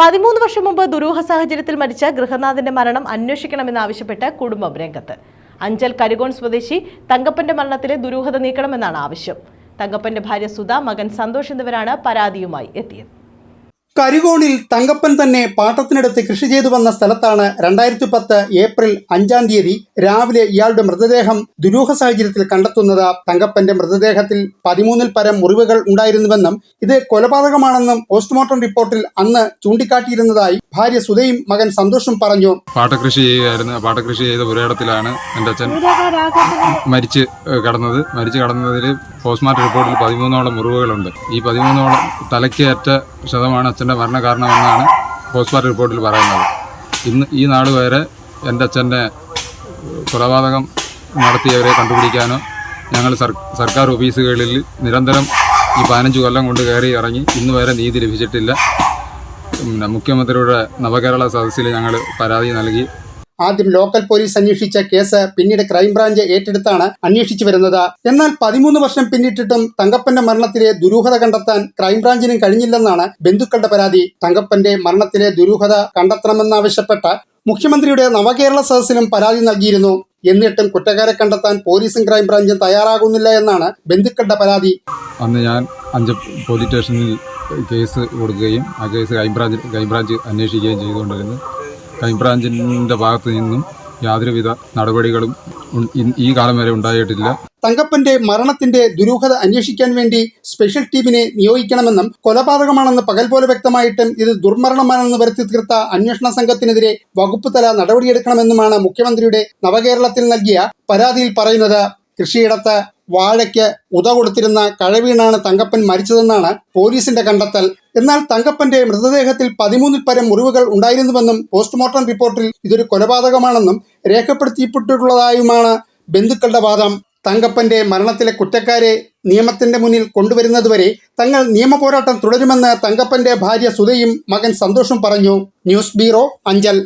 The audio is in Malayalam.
പതിമൂന്ന് വർഷം മുമ്പ് ദുരൂഹ സാഹചര്യത്തിൽ മരിച്ച ഗൃഹനാഥന്റെ മരണം അന്വേഷിക്കണമെന്നാവശ്യപ്പെട്ട് കുടുംബം രംഗത്ത്. അഞ്ചൽ കരികോൺ സ്വദേശി തങ്കപ്പന്റെ മരണത്തിലെ ദുരൂഹത നീക്കണമെന്നാണ് ആവശ്യം. തങ്കപ്പന്റെ ഭാര്യ സുധ മകൻ സന്തോഷ് എന്നിവരാണ് പരാതിയുമായി എത്തിയത്. കരികോണിൽ തങ്കപ്പൻ തന്നെ പാട്ടത്തിനടുത്ത് കൃഷി ചെയ്തു വന്ന സ്ഥലത്താണ് രണ്ടായിരത്തി പത്ത് ഏപ്രിൽ അഞ്ചാം തീയതി രാവിലെ ഇയാളുടെ മൃതദേഹം ദുരൂഹ സാഹചര്യത്തിൽ കണ്ടെത്തുന്നത് തങ്കപ്പന്റെ മൃതദേഹത്തിൽ പതിമൂന്നിൽ പരം മുറിവുകൾ ഉണ്ടായിരുന്നുവെന്നും ഇത് കൊലപാതകമാണെന്നും പോസ്റ്റ്മോർട്ടം റിപ്പോർട്ടിൽ അന്ന് ചൂണ്ടിക്കാട്ടിയിരുന്നതായി ഭാര്യ സുധയും മകൻ സന്തോഷും പറഞ്ഞു. പാട്ടകൃഷി ചെയ്യുകയായിരുന്നു. പാട്ടകൃഷി ചെയ്ത പുരയിടത്തിലാണ് എന്റെ അച്ഛൻ മരിച്ച് കടന്നത്. മരിച്ച് കിടന്നതിൽ പോസ്റ്റ്മോർട്ടം റിപ്പോർട്ടിൽ പതിമൂന്നോളം മുറിവുകളുണ്ട്. ഈ പതിമൂന്നോളം തലയ്ക്കേറ്റ ശതമാണ് അച്ഛന്റെ മരണകാരണമെന്നാണ് പോസ്റ്റ്മോർട്ടം റിപ്പോർട്ടിൽ പറയുന്നത്. ഇന്ന് ഈ നാട് വരെ എന്റെ അച്ഛന്റെ കൊലപാതകം നടത്തിയവരെ കണ്ടുപിടിക്കാനോ ഞങ്ങൾ സർക്കാർ ഓഫീസുകളിൽ നിരന്തരം ഈ പതിനഞ്ച് കൊല്ലം കൊണ്ട് കയറി ഇറങ്ങി ഇന്ന് വരെ നീതി ലഭിച്ചിട്ടില്ല. മുഖ്യമന്ത്രിയുടെ നവകേരള സദസ്സിൽ ഞങ്ങൾ പരാതി നൽകി. ആദ്യം ലോക്കൽ പോലീസ് അന്വേഷിച്ച കേസ് പിന്നീട് ക്രൈംബ്രാഞ്ച് ഏറ്റെടുത്താണ് അന്വേഷിച്ചു വരുന്നത്. എന്നാൽ പതിമൂന്ന് വർഷം പിന്നിട്ടിട്ടും തങ്കപ്പന്റെ മരണത്തിലെ ദുരൂഹത കണ്ടെത്താൻ ക്രൈംബ്രാഞ്ചിനും കഴിഞ്ഞില്ലെന്നാണ് ബന്ധുക്കളുടെ പരാതി. തങ്കപ്പന്റെ മരണത്തിലെ ദുരൂഹത കണ്ടെത്തണമെന്നാവശ്യപ്പെട്ട മുഖ്യമന്ത്രിയുടെ നവകേരള സദസ്സിലും പരാതി നൽകിയിരുന്നു. എന്നിട്ടും കുറ്റക്കാരെ കണ്ടെത്താൻ പോലീസും ക്രൈംബ്രാഞ്ചും തയ്യാറാകുന്നില്ല എന്നാണ് ബന്ധുക്കളുടെ പരാതി. അന്ന് ഞാൻ അഞ്ച് പോലീസ് സ്റ്റേഷനിൽ കേസ് കൊടുക്കുകയും ആ കേസ് ക്രൈംബ്രാഞ്ച് ക്രൈംബ്രാഞ്ച് അന്വേഷിക്കുകയും ചെയ്തുകൊണ്ടിരുന്നു. ക്രൈംബ്രാഞ്ചിന്റെ ഭാഗത്ത് നിന്നും യാതൊരുവിധ നടപടികളും ഈ കാലം വരെ ഉണ്ടായിട്ടില്ല. തങ്കപ്പന്റെ മരണത്തിന്റെ ദുരൂഹത അന്വേഷിക്കാൻ വേണ്ടി സ്പെഷ്യൽ ടീമിനെ നിയോഗിക്കണമെന്നും കൊലപാതകമാണെന്ന് പകൽ പോലെ വ്യക്തമായിട്ടും ഇത് ദുർമരണമാണെന്ന് വരുത്തി തീർത്ത അന്വേഷണ സംഘത്തിനെതിരെ വകുപ്പ് തല നടപടിയെടുക്കണമെന്നുമാണ് മുഖ്യമന്ത്രിയുടെ നവകേരളത്തിൽ നൽകിയ പരാതിയിൽ പറയുന്നത്. കൃഷിയിടത്ത് വാഴയ്ക്ക് ഉത കൊടുത്തിരുന്ന കഴവീണാണ് തങ്കപ്പൻ മരിച്ചതെന്നാണ് പോലീസിന്റെ കണ്ടെത്തൽ. എന്നാൽ തങ്കപ്പന്റെ മൃതദേഹത്തിൽ പതിമൂന്നിൽ പരം മുറിവുകൾ ഉണ്ടായിരുന്നുവെന്നും പോസ്റ്റ്മോർട്ടം റിപ്പോർട്ടിൽ ഇതൊരു കൊലപാതകമാണെന്നും രേഖപ്പെടുത്തിയിട്ടുള്ളതായുമാണ് ബന്ധുക്കളുടെ വാദം. തങ്കപ്പന്റെ മരണത്തിലെ കുറ്റക്കാരെ നിയമത്തിന്റെ മുന്നിൽ കൊണ്ടുവരുന്നതുവരെ തങ്ങൾ നിയമപോരാട്ടം തുടരുമെന്ന് തങ്കപ്പന്റെ ഭാര്യ സുധയും മകൻ സന്തോഷും പറഞ്ഞു. News bureau Anchal.